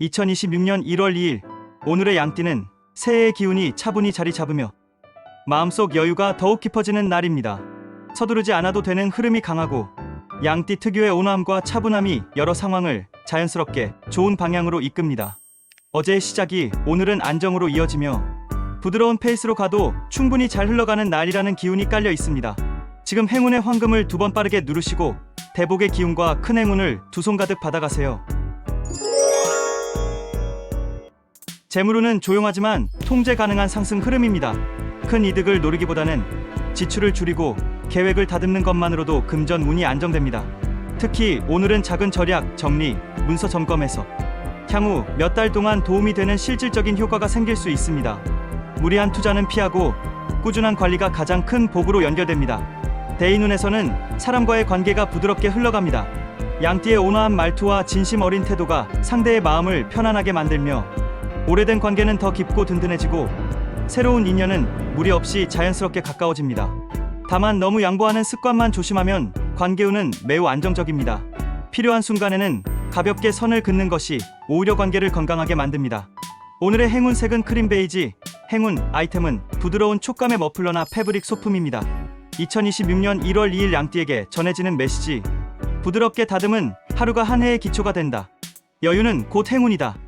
2026년 1월 2일 오늘의 양띠는 새해의 기운이 차분히 자리 잡으며 마음속 여유가 더욱 깊어지는 날입니다. 서두르지 않아도 되는 흐름이 강하고 양띠 특유의 온화함과 차분함이 여러 상황을 자연스럽게 좋은 방향으로 이끕니다. 어제의 시작이 오늘은 안정으로 이어지며 부드러운 페이스로 가도 충분히 잘 흘러가는 날이라는 기운이 깔려 있습니다. 지금 행운의 황금을 두 번 빠르게 누르시고 대복의 기운과 큰 행운을 두 손 가득 받아가세요. 재물운은 조용하지만 통제 가능한 상승 흐름입니다. 큰 이득을 노리기보다는 지출을 줄이고 계획을 다듬는 것만으로도 금전 운이 안정됩니다. 특히 오늘은 작은 절약, 정리, 문서 점검에서 향후 몇 달 동안 도움이 되는 실질적인 효과가 생길 수 있습니다. 무리한 투자는 피하고 꾸준한 관리가 가장 큰 복으로 연결됩니다. 대인운에서는 사람과의 관계가 부드럽게 흘러갑니다. 양띠의 온화한 말투와 진심 어린 태도가 상대의 마음을 편안하게 만들며 오래된 관계는 더 깊고 든든해지고 새로운 인연은 무리 없이 자연스럽게 가까워집니다. 다만 너무 양보하는 습관만 조심하면 관계운은 매우 안정적입니다. 필요한 순간에는 가볍게 선을 긋는 것이 오히려 관계를 건강하게 만듭니다. 오늘의 행운 색은 크림 베이지, 행운 아이템은 부드러운 촉감의 머플러나 패브릭 소품입니다. 2026년 1월 2일 양띠에게 전해지는 메시지. 부드럽게 다듬은 하루가 한 해의 기초가 된다. 여유는 곧 행운이다.